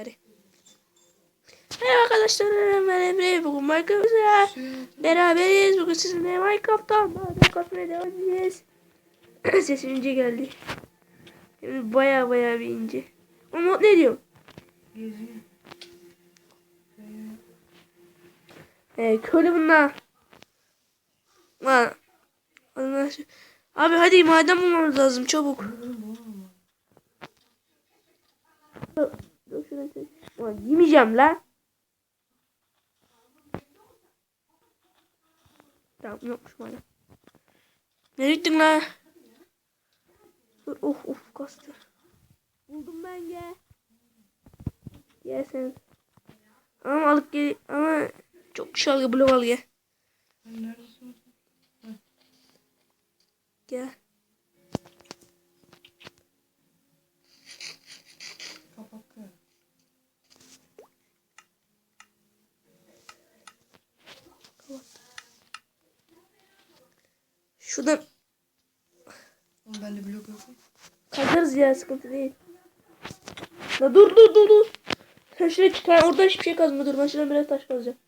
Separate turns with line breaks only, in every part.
Hadi. Merhaba arkadaşlar ben Emre bugün Minecraft'ta beraberiz bugün sizinle Minecraft'ta maden kasmaya devam edeceğiz sesim ince geldi Şimdi baya baya bir ince Umut ne diyor?
Geziyor.
Ee, köylü bunlar Lan. Abi hadi maden bulmamız lazım çabuk Ulan yemeyeceğim la. Tamam yokmuş bana. Nereye gittin la? Dur of of kastı. Buldum ben gel. Gel sen. Ama alıp gel ama çok şalgı blok al gel. Gel.
Kapak ya.
Şuradan
Oğlum bende blok yok.
kazarız ya sıkıntı değil. La dur dur dur dur. Sen şuraya çık. Oradan hiçbir şey kazma dur. Ben şuradan biraz taş kazacağım.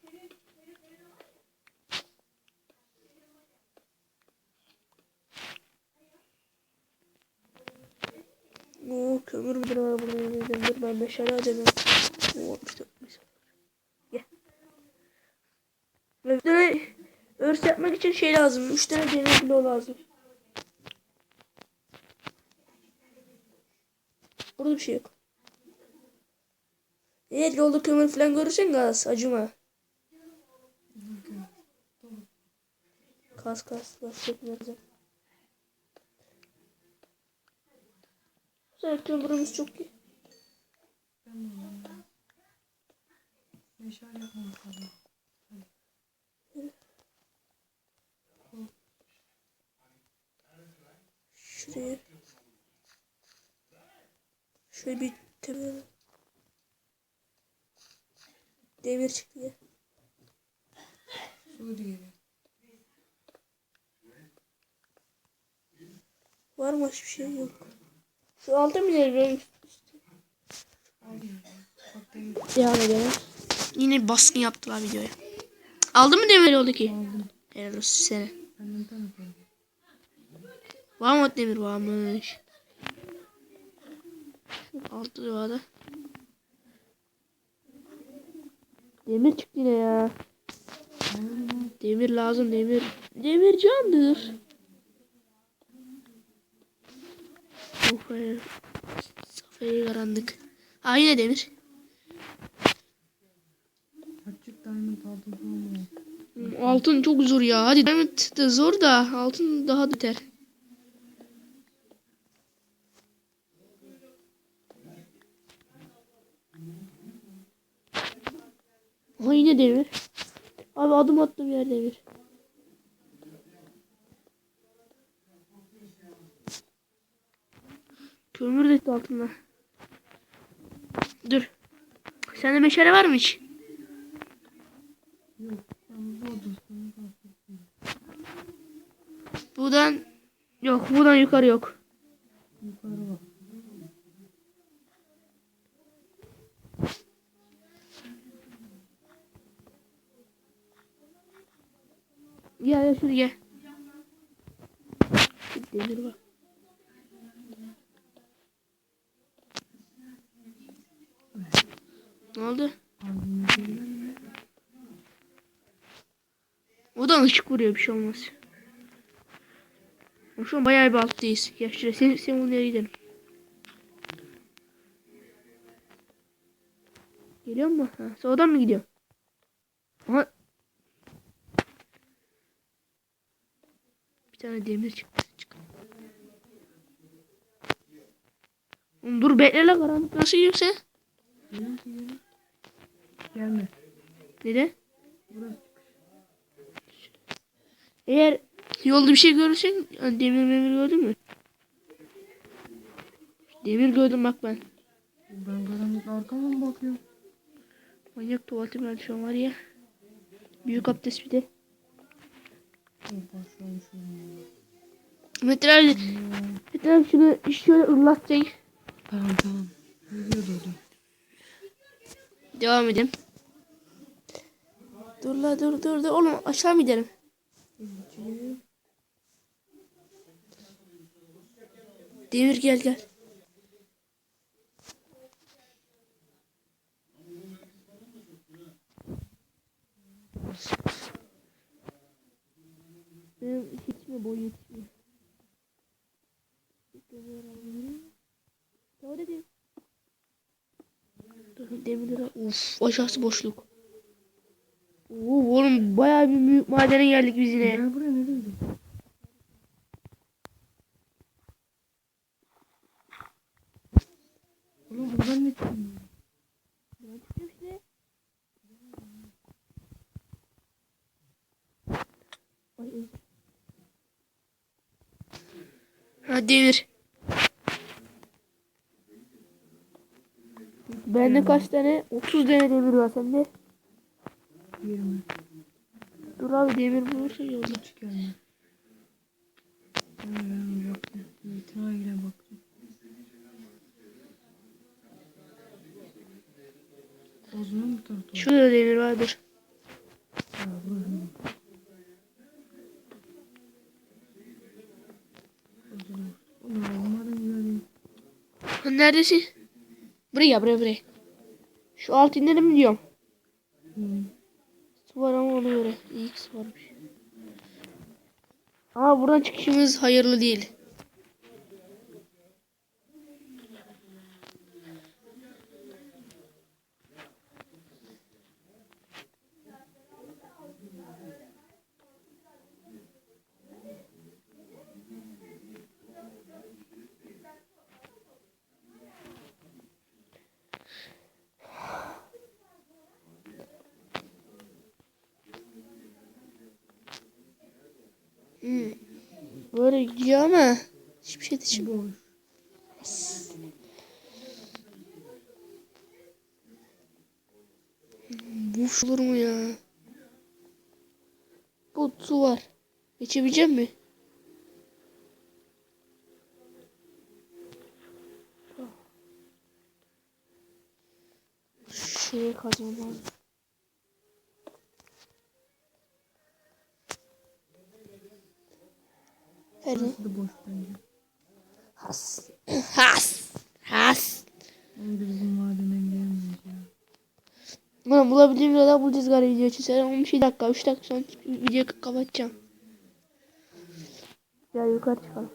Oo kömür müdür var burada yemeğden. Dur ben meşale alacağım. Oo işte meşale. Gel. Ve örs yapmak için şey lazım. Üç tane demir bloğu lazım. Burada bir şey yok. Eğer yolda kömür falan görürsen gaz acıma. Kas kas kas çekmeyeceğim. Güzel kömürümüz çok iyi.
Ben de onu. Meşale yapmam lazım.
Şuraya. Şöyle bir temel. Demir çıktı ya. Var mı hiçbir şey yok. Şu alta mı
demir
Devam edelim. Yine baskın yaptılar videoya. Aldın mı demir oldu ki? Helal olsun sana. Mı demir varmış? Altı duvarda. Demir çıktı yine ya. Demir lazım demir. Demir candır. Of be. Safayı karanlık. Ha yine demir.
Açık diamond altın.
Altın çok zor ya. Hadi diamond da zor da altın daha da biter. Aha yine demir. Abi adım attım yer demir. Kömür de altında. Dur. Sende meşale var mı hiç? Buradan yok. Buradan yukarı yok.
Yukarı bak.
Gel şuraya gel. Demir bak. Ne oldu?
Yukarı.
Odan ışık vuruyor bir şey olmaz. Şu an bayağı bir alttayız. Ya şuraya sen, sen bunu nereye gidelim? Geliyor mu? Ha, sağdan mı gidiyor? Aha. Bir tane demir çıktı. Çık. Dur bekle la karanlık nasıl
gelin. Gelme.
Neden?
Burası
Eğer yolda bir şey görürsen yani demir memir gördün mü? Demir gördüm bak ben.
Ben karanlıkta arkama mı bakıyorum?
Manyak tuvaletim ben şu an var ya. Büyük abdest bir de. Metin abi, Metin abi şunu şöyle ırlatacak.
Tamam tamam.
Devam edelim. Dur la dur dur dur. Oğlum aşağı mı gidelim? Demir gel gel. Benim hiç mi boy yetişmiyor? Değil. Dur demirlere. Uf aşağısı boşluk. Oo, oğlum bayağı bir büyük madene geldik biz yine.
Gel buraya nereye gidiyorsun? Oğlum buradan ne çıkıyor?
Ben çıkıyorum işte. Ay, ay. Ha demir. Bende kaç tane? 30 tane demir var sende.
20.
Dur abi demir bulursa yolda.
Gelme. Ben ben baktım. Baktım. Bu tarafta.
Şurada demir vardır.
Ha, burada. Orada da var. Ulan umarım güzel.
Ha, Neredesin? Buraya buraya buraya. Şu alt inelim diyorum. Var ama ona göre. Su varmış. Ama buradan çıkışımız hayırlı değil. Böyle gidiyor ama hiçbir şey çıkmıyor.
Boş.
Olur mu ya? Bu su var. İçebilecek mi? Şuraya kazmam. Nerede?
Burası da boş bence.
Has. Has. Has.
Ama biz bu madene gidemeyiz ya.
Ulan bulabildiğim kadar bulacağız galiba video için. Sen 12 dakika, 3 dakika sonra videoyu kapatacağım. Gel yukarı çıkalım.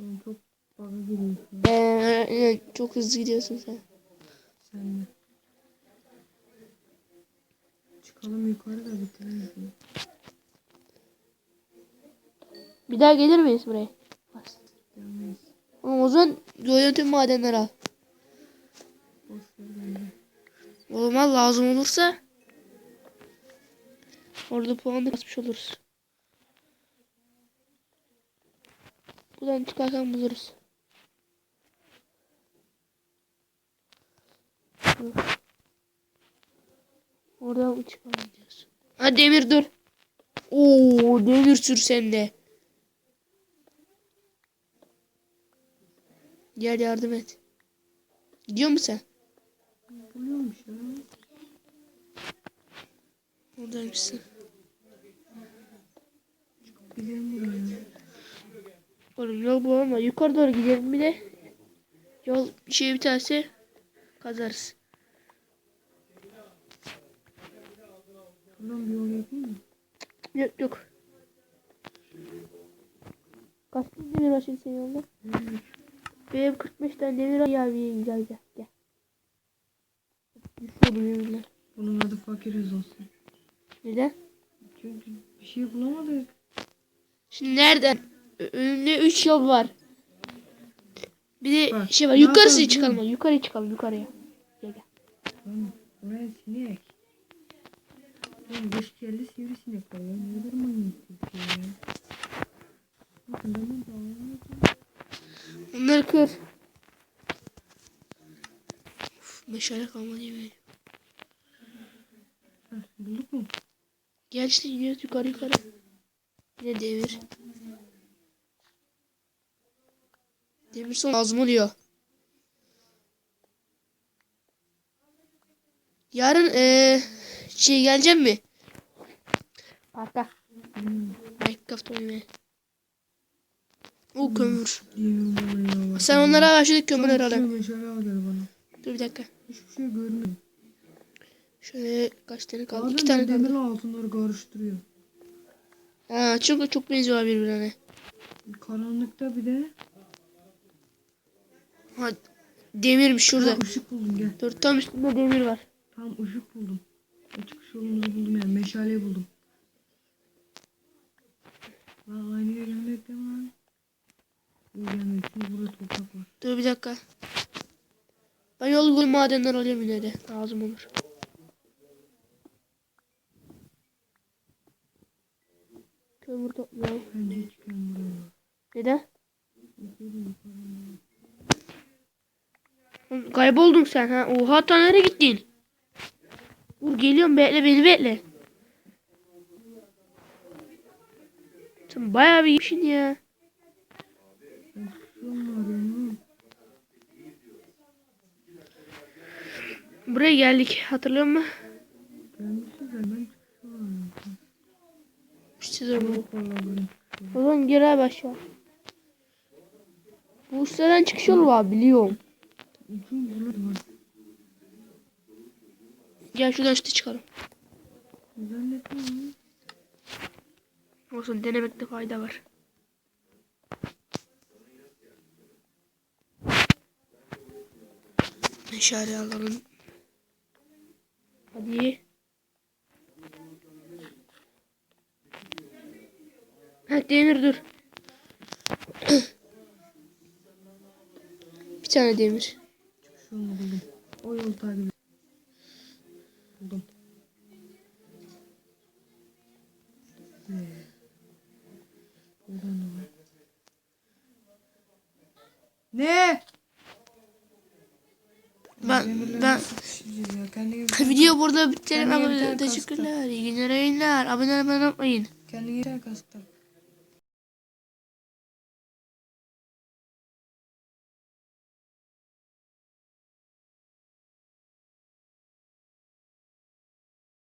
Oğlum çok bana giriyorsun.
Ee, çok hızlı gidiyorsun sen.
Sen de. Çıkalım yukarı da bitirelim.
Bir daha gelir miyiz buraya? Oğlum o zaman göğe tüm madenleri al. Oğlum lazım olursa orada puan da kasmış oluruz. Buradan çıkarken buluruz. Oradan diyorsun? Ha demir dur. Oo demir sür sende. Gel yardım et. Gidiyor musun sen?
Buluyormuş ya.
Oradaymışsın.
Gidelim buraya.
Oğlum yol bu ama yukarı doğru gidelim bir de yol şey biterse kazarız.
Buradan bir yol yapayım mı?
Yok yok. Kaç demir var şimdi senin yolda? Benim 45 tane demir bir gel gel gel. Yeminle.
Bunun adı fakiriz olsun.
Neden?
Çünkü bir şey bulamadık.
Şimdi nereden? Önümde 3 yol var. Bir de
Bak,
şey var. Yukarısı çıkalım.
biliyor
Yukarıya çıkalım yukarıya. Gel gel.
Lan buraya sinek. Lan beş kelli sivrisinek var ya. Ne kadar manyak bir şey ya. Bakın ben de.
Onları kır. Uf, meşale kalmadı yemeğe.
Heh, Bulduk mu?
Gel işte yukarı yukarı. Yine demir. Demir son lazım oluyor. Yarın eee şey geleceğim mi? Parka.
Hmm.
Minecraft oynamaya. O kömür. Sen onlara başladık kömür herhalde.
meşale.
Dur bir dakika.
Hiçbir şey görmüyorum.
Şöyle kaç tane kaldı?
Bazen
İki tane
de
kaldı.
altınları karıştırıyor.
Ha, çünkü çok benziyorlar birbirine.
Karanlıkta bir de
Ha, demirmiş şurada.
Ha, ışık buldum gel.
Dur tam üstünde demir var.
Tam ışık buldum. O çıkış yolumuzu buldum yani meşaleyi buldum. Lan aynı yerinde de var. Bu yani çünkü burada toprak var.
Dur bir dakika. Ben yol boyu madenler alıyorum yine de. Lazım olur. Kömür topluyorum.
Bence hiç gelmiyor.
Neden?
Yukarı yukarı.
Oğlum, Kayboldun sen ha. Oha ta nereye gittin? Dur geliyorum bekle beni bekle. Sen bayağı bir işin ya. Buraya geldik hatırlıyor musun? İşte
böyle.
O zaman gel abi aşağı. Bu üstten çıkış yolu var biliyorum. Gel şuradan üstte çıkalım. Olsun denemekte fayda var. Meşale alalım. Hadi. Ha demir dur. Bir tane demir.
Şu an buldum. O yolu takip. Buldum. Buradan da var. Ne?
Ben ben video burada bitirelim teşekkürler. İyi günler yayınlar. Abone olmayı unutmayın.
kendine kastık.